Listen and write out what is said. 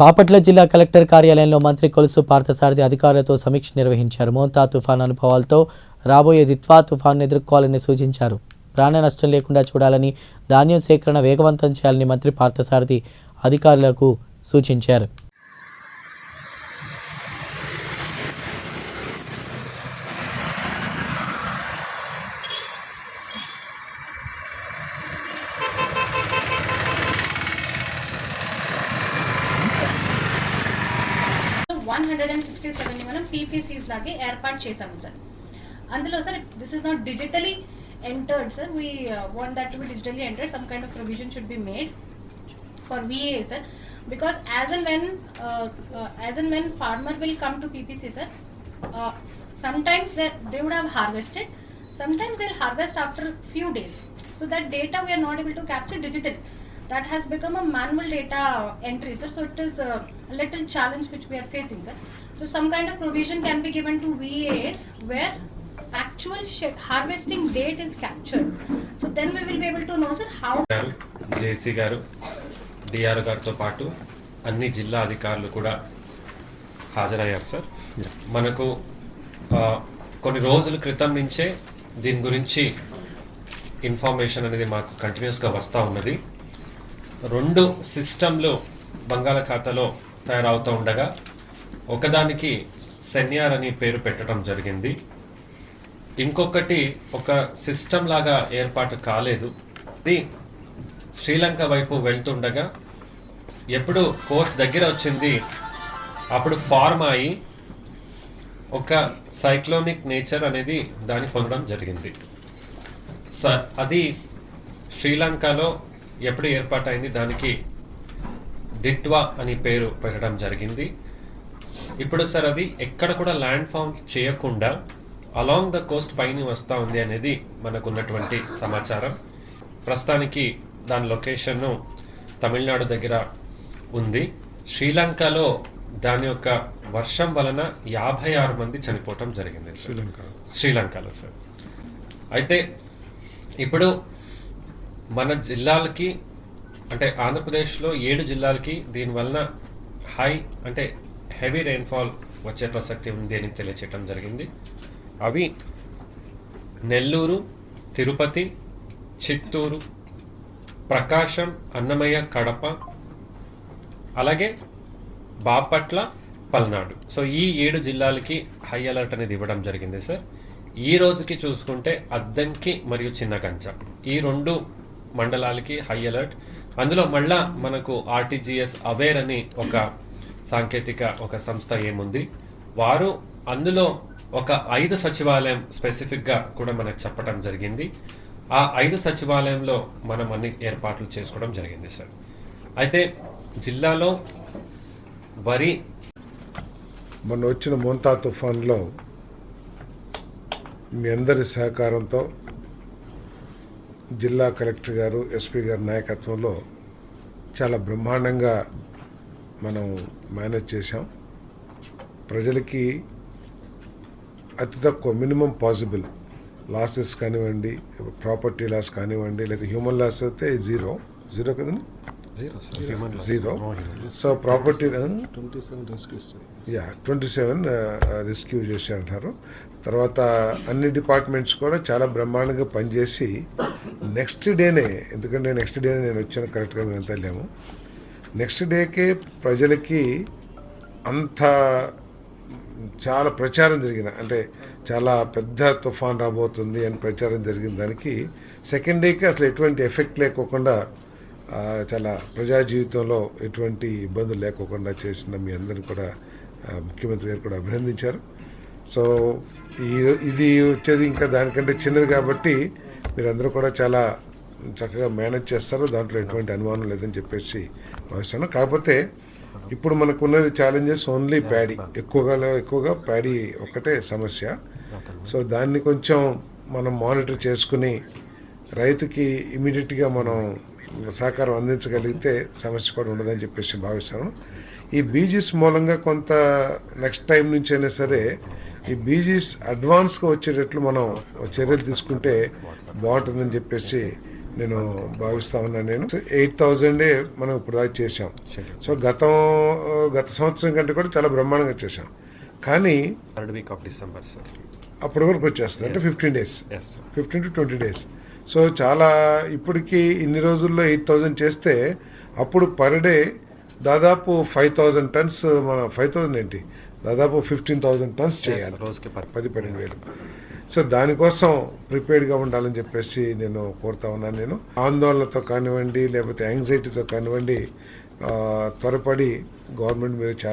బాపట్ల జిల్లా కలెక్టర్ కార్యాలయంలో మంత్రి కొలుసు పార్థసారథి అధికారులతో సమీక్ష నిర్వహించారు. మోంతా తుఫాన్ అనుభవాలతో రాబోయే దిత్వా తుఫాన్ను ఎదుర్కోవాలని సూచించారు. ప్రాణ నష్టం లేకుండా చూడాలని ధాన్యం సేకరణ వేగవంతం చేయాలని మంత్రి పార్థసారథి అధికారులకు సూచించారు. One hundred and sixty seven మనం పీపీసీస్ లాగే ఏర్పాటు చేసాము సార్ అందులో sir this is not digitally entered sir we want that to be digitally entered some kind of provision should be made for VA sir because as and when uh, uh, as and when farmer will come to PPC sir uh, sometimes they, they would have harvested sometimes they'll harvest after few days so that data we are not able to capture digital that has become a manual data entry sir so it is a little challenge which we are facing sir so some kind of provision can be given to VAs where actual sh- harvesting date is captured so then we will be able to know sir how గారు JC గారు DR గారితో పాటు అన్ని జిల్లా అధికారులు కూడా హాజరయ్యారు sir మనకు ఆ, కొన్ని రోజుల క్రితం నుంచే దీని గురించి ఇన్ఫర్మేషన్ అనేది మాకు కంటిన్యూస్గా వస్తూ ఉన్నది రెండు సిస్టంలు బంగాళాఖాతలో తయారవుతూ ఉండగా ఒకదానికి సెన్యార్ అని పేరు పెట్టడం జరిగింది. ఇంకొకటి ఒక సిస్టమ్ లాగా ఏర్పాటు కాలేదు. ఇది శ్రీలంక వైపు వెళ్తుండగా ఎప్పుడు కోస్ట్ దగ్గర వచ్చింది అప్పుడు ఫార్మ్ అయి ఒక సైక్లోనిక్ నేచర్ అనేది దాన్ని పొందడం జరిగింది. స అది శ్రీలంకలో ఎప్పుడు ఏర్పాటైంది. దానికి డిట్వా అని పేరు పెట్టడం జరిగింది. ఇప్పుడు సార్ అది ఎక్కడ కూడా ల్యాండ్ ఫామ్ చేయకుండా అలాంగ్ ద కోస్ట్ పైన వస్తూ ఉంది అనేది మనకు ఉన్నటువంటి సమాచారం. ప్రస్తుతానికి దాని లొకేషన్ను తమిళనాడు దగ్గర ఉంది. శ్రీలంకలో దాని యొక్క వర్షం వలన యాభై ఆరు మంది చనిపోవటం జరిగింది. శ్రీలంక శ్రీలంకలో సార్. అయితే ఇప్పుడు మన జిల్లాలకి అంటే ఆంధ్రప్రదేశ్లో ఏడు జిల్లాలకి దీనివలన హై అంటే హెవీ రెయిన్ఫాల్ వచ్చే ప్రసక్తి ఉంది అని తెలియచేయటం జరిగింది. అవి నెల్లూరు తిరుపతి చిత్తూరు ప్రకాశం అన్నమయ్య కడప అలాగే బాపట్ల పల్నాడు. సో ఈ ఏడు జిల్లాలకి హై అలర్ట్ అనేది ఇవ్వడం జరిగింది సార్. ఈ రోజుకి చూసుకుంటే అద్దంకి మరియు చిన్నకంచ ఈ రెండు మండలాలకి హై అలర్ట్. అందులో మళ్ళా మనకు ఆర్టీజీఎస్ అవేర్ అని ఒక సాంకేతిక ఒక సంస్థ ఏముంది? వారు అందులో ఒక ఐదు సచివాలయం స్పెసిఫిక్గా కూడా మనకు చెప్పడం జరిగింది. ఆ ఐదు సచివాలయంలో మనం అన్ని ఏర్పాట్లు చేసుకోవడం జరిగింది సార్. అయితే జిల్లాలో వరి మొన్న వచ్చిన మోంతా తుఫాన్లో మీ అందరి సహకారంతో జిల్లా కలెక్టర్ గారు ఎస్పీ గారి నాయకత్వంలో చాలా బ్రహ్మాండంగా మనం మేనేజ్ చేశాం. ప్రజలకి అతి తక్కువ మినిమం పాసిబుల్ లాసెస్ కానివ్వండి ప్రాపర్టీ లాస్ కానివ్వండి లేదా హ్యూమన్ లాస్ అయితే జీరో. జీరో కదండి? జీరో సో ప్రాపర్టీ యా ట్వంటీ సెవెన్ రెస్క్యూ చేశారంటారు. తర్వాత అన్ని డిపార్ట్మెంట్స్ కూడా చాలా బ్రహ్మాండంగా పనిచేసి నెక్స్ట్ డేనే ఎందుకంటే నెక్స్ట్ డేనే నేను వచ్చాను కరెక్ట్గా మేము వెళ్ళాము నెక్స్ట్ డేకే ప్రజలకి అంత చాలా ప్రచారం జరిగిన అంటే చాలా పెద్ద తుఫాన్ రాబోతుంది అని ప్రచారం జరిగిన దానికి సెకండ్ డేకి అసలు ఎటువంటి ఎఫెక్ట్ లేకోకుండా చాలా ప్రజా జీవితంలో ఎటువంటి ఇబ్బందులు లేకోకుండా చేసిన మీ అందరిని కూడా ముఖ్యమంత్రి గారు కూడా అభినందించారు. సో ఈ ఇది వచ్చేది ఇంకా దానికంటే చిన్నది కాబట్టి మీరందరూ కూడా చాలా చక్కగా మేనేజ్ చేస్తారు. దాంట్లో ఎటువంటి అనుమానం లేదని చెప్పేసి భావిస్తాను కాకపోతే ఇప్పుడు మనకు ఉన్నది ఛాలెంజెస్ ఓన్లీ ప్యాడీ ఎక్కువగా ఎక్కువగా ప్యాడీ ఒక్కటే సమస్య. సో దాన్ని కొంచెం మనం మానిటర్ చేసుకుని రైతుకి ఇమీడియట్గా మనం సహకారం అందించగలిగితే సమస్య కూడా ఉండదని చెప్పేసి భావిస్తాను. ఈ బీజీస్ మూలంగా కొంత నెక్స్ట్ టైం నుంచి అయినా సరే ఈ బీజీస్ అడ్వాన్స్గా వచ్చేటట్లు మనం చర్యలు తీసుకుంటే బాగుంటుందని చెప్పేసి నేను భావిస్తా ఉన్నాను నేను. ఎయిట్ థౌజండే మనం ఇప్పుడు దాకా చేసాం షెడ్యూల్ సో గతం గత సంవత్సరం కంటే కూడా చాలా బ్రహ్మాండంగా చేసాం కానీ third week of December sir అప్పటి వరకు వచ్చేస్తుంది. అంటే fifteen days fifteen to twenty days so చాలా ఇప్పటికి ఇన్ని రోజుల్లో ఎయిట్ థౌజండ్ చేస్తే అప్పుడు పర్ డే దాదాపు ఫైవ్ థౌజండ్ టన్స్ మన ఫైవ్ థౌజండ్ ఏంటి? దాదాపు ఫిఫ్టీన్ థౌజండ్ టన్స్ చేయాలి. రోజుకి పది పన్నెండు వేలు. సో దానికోసం ప్రిపేర్డ్గా ఉండాలని చెప్పేసి నేను కోరుతా ఉన్నాను నేను. ఆందోళనతో కానివ్వండి లేకపోతే యాంగ్జైటీతో కానివ్వండి త్వరపడి గవర్నమెంట్ మీద చాలా